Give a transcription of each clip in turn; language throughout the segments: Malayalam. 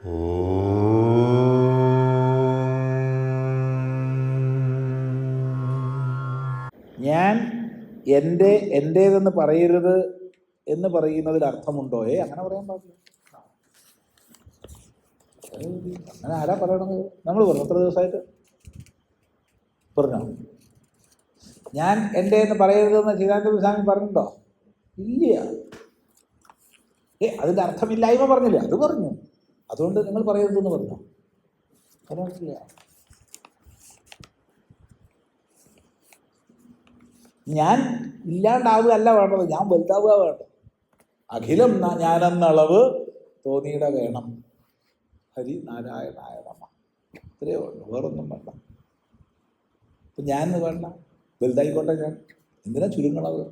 ഞാൻ എന്റെ എന്റേതെന്ന് പറയരുത് എന്ന് പറയുന്നതിൽ അർത്ഥമുണ്ടോ ഏ അങ്ങനെ പറയാൻ പാടില്ല. അങ്ങനെ ആരാ പറയണത്? നമ്മൾ പറഞ്ഞു. എത്ര ദിവസമായിട്ട്? പറഞ്ഞോ. ഞാൻ എന്റെ എന്ന് പറയരുതെന്ന് ചിദാനന്ദ സ്വാമി പറഞ്ഞിട്ടുണ്ടോ? ഇല്ല. ഏ അതിന്റെ അർത്ഥമില്ലായ്മ പറഞ്ഞില്ല? അത് പറഞ്ഞു. അതുകൊണ്ട് നിങ്ങൾ പറയരുതെന്ന് പറഞ്ഞു. പറഞ്ഞിട്ടില്ല ഞാൻ ഇല്ലാണ്ടാവുകയല്ല വേണ്ടത്. ഞാൻ വലുതാവുക വേണ്ടത്. അഖിലം ഞാനെന്നളവ് തോന്നിയിട വേണം. ഹരി നാരായണായ നമ. ഇത്രയേ ഉള്ളൂ. വേറൊന്നും വേണ്ട. ഇപ്പം ഞാൻ വേണ്ട. വലുതായിക്കോട്ടെ ഞാൻ. എന്തിനാ ചുരുങ്ങളവ്.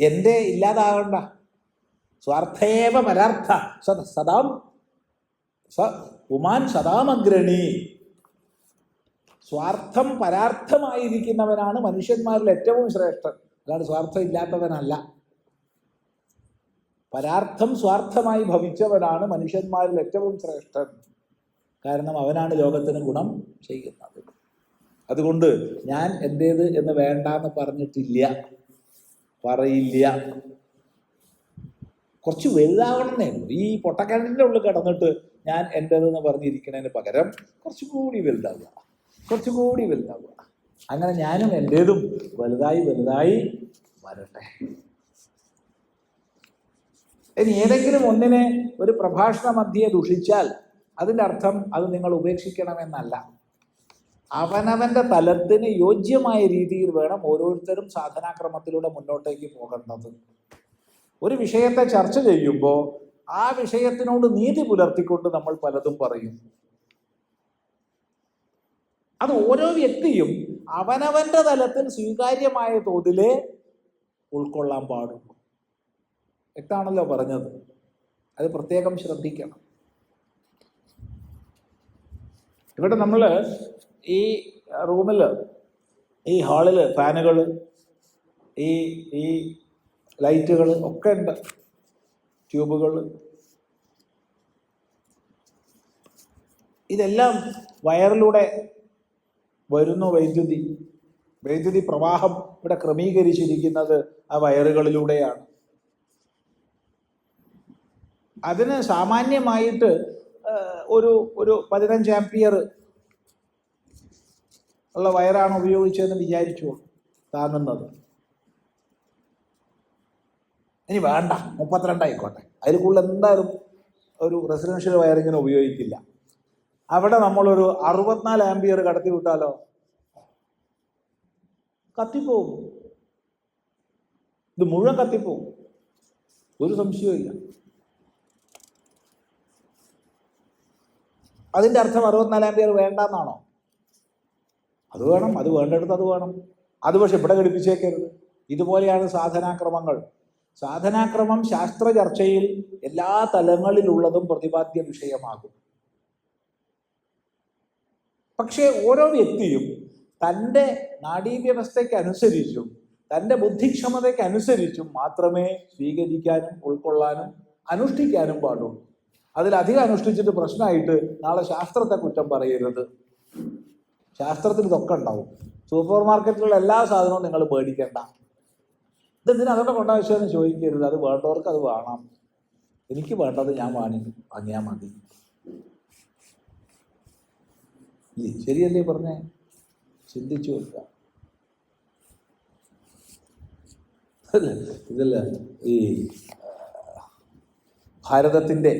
എന്റെ ഇല്ലാതാകണ്ട. സ്വാർത്ഥേവ പരാർത്ഥ. സദ സ ഉമാൻ സദാമഗ്രണി സ്വാർത്ഥം പരാർത്ഥമായിരിക്കുന്നവനാണ് മനുഷ്യന്മാരിൽ ഏറ്റവും ശ്രേഷ്ഠൻ. അതാണ് സ്വാർത്ഥം ഇല്ലാത്തവനല്ല. പരാർത്ഥം സ്വാർത്ഥമായി ഭവിച്ചവനാണ് മനുഷ്യന്മാരിൽ ഏറ്റവും ശ്രേഷ്ഠൻ. കാരണം അവനാണ് ലോകത്തിന് ഗുണം ചെയ്യുന്നത്. അതുകൊണ്ട് ഞാൻ എന്റേത് എന്ന് വേണ്ടാന്ന് പറഞ്ഞിട്ടില്ല. പറയില്ല. കുറച്ച് വലുതാവണമെന്നേ ഉള്ളൂ. ഈ പൊട്ടക്കിണറ്റിന്റെ ഉള്ളിൽ കിടന്നിട്ട് ഞാൻ എന്റേതെന്ന് പറഞ്ഞിരിക്കുന്നതിന് പകരം കുറച്ചുകൂടി വലുതാവുക. കുറച്ചുകൂടി വലുതാവുക. അങ്ങനെ ഞാനും എന്റേതും വലുതായി വലുതായി വരട്ടെ. ഇനി ഏതെങ്കിലും ഒന്നിനെ ഒരു പ്രഭാഷണ മധ്യയെ ദുഷിച്ചാൽ അതിന്റെ അർത്ഥം അത് നിങ്ങൾ ഉപേക്ഷിക്കണമെന്നല്ല. അവനവന്റെ തലത്തിന് യോജ്യമായ രീതിയിൽ വേണം ഓരോരുത്തരും സാധനാക്രമത്തിലൂടെ മുന്നോട്ടേക്ക് പോകേണ്ടത്. ഒരു വിഷയത്തെ ചർച്ച ചെയ്യുമ്പോൾ ആ വിഷയത്തിനോട് നീതി പുലർത്തിക്കൊണ്ട് നമ്മൾ പലതും പറയും. അത് ഓരോ വ്യക്തിയും അവനവന്റെ തലത്തിൽ സ്വീകാര്യമായ തോതിലെ ഉൾക്കൊള്ളാൻ പാടുള്ളൂ. വ്യക്തമാണല്ലോ പറഞ്ഞത്. അത് പ്രത്യേകം ശ്രദ്ധിക്കണം. ഇവിടെ നമ്മൾ ഈ റൂമിൽ ഈ ഹാളിൽ ഫാനുകൾ ഈ ഈ ലൈറ്റുകൾ ഒക്കെ ഉണ്ട്. ട്യൂബുകൾ ഇതെല്ലാം വയറിലൂടെ വരുന്നു വൈദ്യുതി. വൈദ്യുതി പ്രവാഹം ഇവിടെ ക്രമീകരിച്ചിരിക്കുന്നത് ആ വയറുകളിലൂടെയാണ്. അതിന് സാമാന്യമായിട്ട് ഒരു ഒരു പതിനഞ്ച് ആംപിയർ ഉള്ള വയറാണ് ഉപയോഗിച്ചതെന്ന് വിചാരിച്ചു താങ്ങുന്നത്. ഇനി വേണ്ട മുപ്പത്തിരണ്ടായിക്കോട്ടെ അതിൽ കൂടുതൽ എന്തായാലും ഒരു റെസിഡൻഷ്യൽ വയറിങ്ങിന് ഉപയോഗിക്കില്ല. അവിടെ നമ്മളൊരു അറുപത്തിനാല് ആംബിയർ കടത്തി വിട്ടാലോ? കത്തിപ്പോവും. ഇത് മുഴുവൻ കത്തിപ്പോവും. ഒരു സംശയവും ഇല്ല. അതിന്റെ അർത്ഥം അറുപത്തിനാല് ആംബിയർ വേണ്ടെന്നാണോ? അത് വേണം അത് വേണ്ടെടുത്ത് അത് വേണം. അത് പക്ഷെ ഇവിടെ ഘടിപ്പിച്ചേക്കരുത്. ഇതുപോലെയാണ് സാധനാക്രമങ്ങൾ. സാധനാക്രമം ശാസ്ത്ര ചർച്ചയിൽ എല്ലാ തലങ്ങളിലുള്ളതും പ്രതിപാദ്യ വിഷയമാകും. പക്ഷേ ഓരോ വ്യക്തിയും തന്റെ നാഡീവ്യവസ്ഥയ്ക്കനുസരിച്ചും തന്റെ ബുദ്ധിക്ഷമതയ്ക്കനുസരിച്ചും മാത്രമേ സ്വീകരിക്കാനും ഉൾക്കൊള്ളാനും അനുഷ്ഠിക്കാനും പാടുള്ളൂ. അതിലധികം അനുഷ്ഠിച്ചിട്ട് പ്രശ്നമായിട്ട് നാളെ ശാസ്ത്രത്തെ കുറ്റം പറയരുത്. ശാസ്ത്രത്തിൽ ഇതൊക്കെ ഉണ്ടാവും. സൂപ്പർ മാർക്കറ്റിലുള്ള എല്ലാ സാധനവും നിങ്ങൾ മേടിക്കേണ്ട ഇതെന്തിനാ അതൊക്കെ കൊണ്ടാവശ്യമെന്ന് ചോദിക്കരുത്. അത് വേണ്ടവർക്ക് അത് വേണം. എനിക്ക് വേണ്ടത് ഞാൻ വാങ്ങി വാങ്ങിയാൽ മതി. ശരിയല്ലേ പറഞ്ഞേ? ചിന്തിച്ചു അല്ലേ ഇതല്ല? ഈ ഭാരതത്തിന്റെ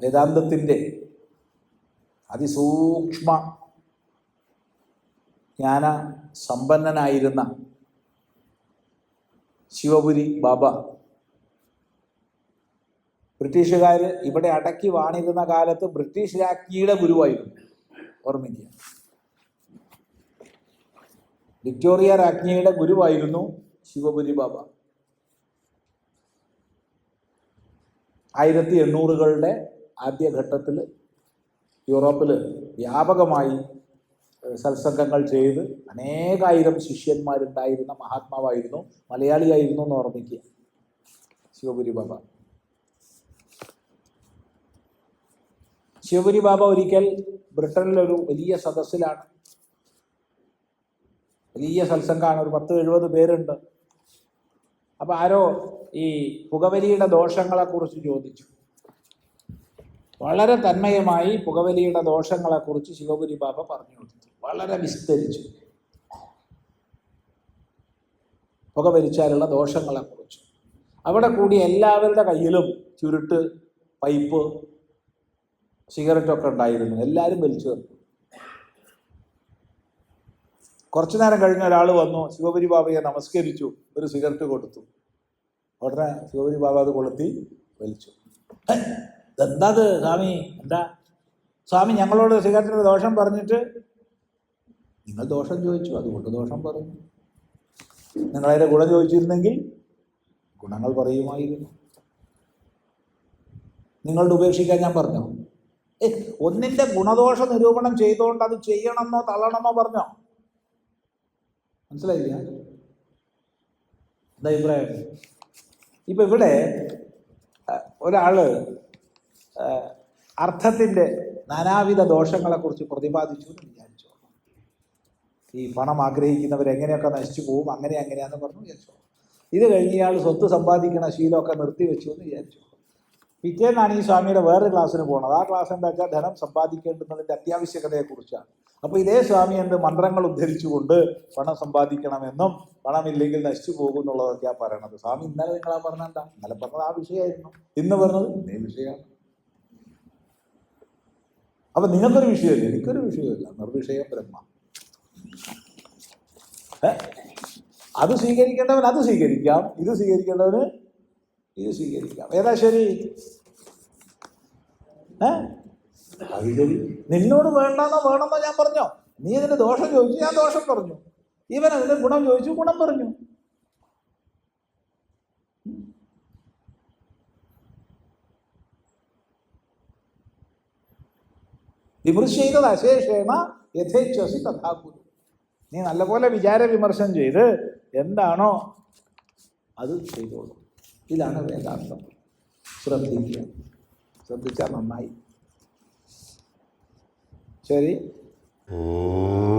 വേദാന്തത്തിന്റെ അതിസൂക്ഷ്മ ജ്ഞാന സമ്പന്നനായിരുന്ന ശിവപുരി ബാബ. ബ്രിട്ടീഷുകാർ ഇവിടെ അടക്കി വാണിരുന്ന കാലത്ത് ബ്രിട്ടീഷ് രാജ്ഞിയുടെ ഗുരുവായിരുന്നു. ഓർമ്മിക്കുക. വിക്ടോറിയ രാജ്ഞിയുടെ ഗുരുവായിരുന്നു ശിവപുരി ബാബ. ആയിരത്തി എണ്ണൂറുകളുടെ ആദ്യഘട്ടത്തിൽ യൂറോപ്പിൽ വ്യാപകമായി സത്സംഗങ്ങൾ ചെയ്ത് അനേകായിരം ശിഷ്യന്മാരുണ്ടായിരുന്ന മഹാത്മാവായിരുന്നു മലയാളിയായിരുന്നു എന്ന് ഓർമ്മിക്കുക. ശിവപുരി ബാബ. ശിവപുരി ബാബ ഒരിക്കൽ ബ്രിട്ടനിലൊരു വലിയ സദസ്സിലാണ്. വലിയ സത്സംഗമാണ് ഒരു പത്ത് എഴുപത് പേരുണ്ട്. അപ്പൊ ആരോ ഈ പുകവലിയുടെ ദോഷങ്ങളെ കുറിച്ച് ചോദിച്ചു. വളരെ തന്മയമായി പുകവലിയുടെ ദോഷങ്ങളെ കുറിച്ച് ശിവപുരി ബാബ പറഞ്ഞു കൊടുത്തു. വളരെ വിസ്തരിച്ചു. പുകവലിച്ചാലുള്ള ദോഷങ്ങളെ കുറിച്ചു. അവിടെ കൂടി എല്ലാവരുടെ കയ്യിലും ചുരുട്ട് പൈപ്പ് സിഗരറ്റൊക്കെ ഉണ്ടായിരുന്നു. എല്ലാവരും വലിച്ചു തീർത്തു കുറച്ചു നേരം കഴിഞ്ഞ ഒരാൾ വന്നു ശിവപുരി ബാബയെ നമസ്കരിച്ചു ഒരു സിഗരറ്റ് കൊടുത്തു. ഉടനെ ശിവപുരി ബാബ അത് കൊളുത്തി വലിച്ചു. എന്താ സ്വാമി? എന്താ? സ്വാമി ഞങ്ങളോട് സിഗരറ്റിന്റെ ദോഷം പറഞ്ഞിട്ട് നിങ്ങൾ ദോഷം ചോദിച്ചു അതുകൊണ്ട് ദോഷം പറഞ്ഞു അതിന്റെ ഗുണം ചോദിച്ചിരുന്നെങ്കിൽ ഗുണങ്ങൾ പറയുമായിരുന്നു. നിങ്ങളുടെ ഉപേക്ഷിക്കാൻ ഞാൻ പറഞ്ഞോ? ഏ ഒന്നിന്റെ ഗുണദോഷ നിരൂപണം ചെയ്തുകൊണ്ട് അത് ചെയ്യണമെന്നോ തള്ളണമെന്നോ പറഞ്ഞോ? മനസ്സിലായില്ല? എന്താ അഭിപ്രായം? ഇപ്പൊ ഇവിടെ ഒരാൾ അഹ്, അർത്ഥത്തിന്റെ നാനാവിധ ദോഷങ്ങളെ കുറിച്ച് പ്രതിപാദിച്ചു എന്ന് വിചാരിച്ചു? ഈ പണം ആഗ്രഹിക്കുന്നവർ എങ്ങനെയൊക്കെ നശിച്ചു പോകും അങ്ങനെ അങ്ങനെയാന്ന് പറഞ്ഞു വിചാരിച്ചു. ഇത് കഴിഞ്ഞ് ഇയാൾ സ്വത്ത് സമ്പാദിക്കണ ശീലമൊക്കെ നിർത്തി വെച്ചു എന്ന് വിചാരിച്ചു. പിറ്റേന്നാണ് ഈ സ്വാമിയുടെ വേറെ ക്ലാസ്സിന് പോകുന്നത് ആ ക്ലാസ് എന്താ വെച്ചാൽ ധനം സമ്പാദിക്കേണ്ടുന്നതിന്റെ അത്യാവശ്യകതയെക്കുറിച്ചാണ്. അപ്പോൾ ഇതേ സ്വാമി എന്ത് മന്ത്രങ്ങൾ ഉദ്ധരിച്ചുകൊണ്ട് പണം സമ്പാദിക്കണമെന്നും പണമില്ലെങ്കിൽ നശിച്ചു പോകും എന്നുള്ളതൊക്കെയാണ് പറയണത്. സ്വാമി ഇന്നലെ നിങ്ങളാ പറഞ്ഞെന്താ ഇന്നലെ പറഞ്ഞത് ആ വിഷയമായിരുന്നു. ഇന്ന് പറഞ്ഞത് ഇതേ വിഷയമാണ്. അപ്പൊ നിങ്ങൾക്കൊരു വിഷയമില്ല എനിക്കൊരു വിഷയമില്ല. നിർവിഷയം ബ്രഹ്മ? അത് സ്വീകരിക്കേണ്ടവൻ അത് സ്വീകരിക്കാം ഇത് സ്വീകരിക്കേണ്ടവന് ഇത് സ്വീകരിക്കാം. ഏതാ ശരി? ഏ? അത് ശരി നിന്നോട് വേണ്ടെന്നോ വേണമെന്നോ ഞാൻ പറഞ്ഞോ? നീ ഇതിന് ദോഷം ചോദിച്ചു ഞാൻ ദോഷം പറഞ്ഞു. ഇവൻ അതിന്റെ ഗുണം ചോദിച്ചു ഗുണം പറഞ്ഞു. വിമർശിച്ചത് അശേഷേണ യഥേച്ഛസി തഥാകുരു നീ നല്ലപോലെ വിചാര വിമർശനം ചെയ്ത് എന്താണോ അത് ചെയ്തോളൂ. ഇതാണ് വേദാന്തം. ശ്രദ്ധിക്കുക. ശ്രദ്ധിച്ചാൽ നന്നായി. ശരി? ഓം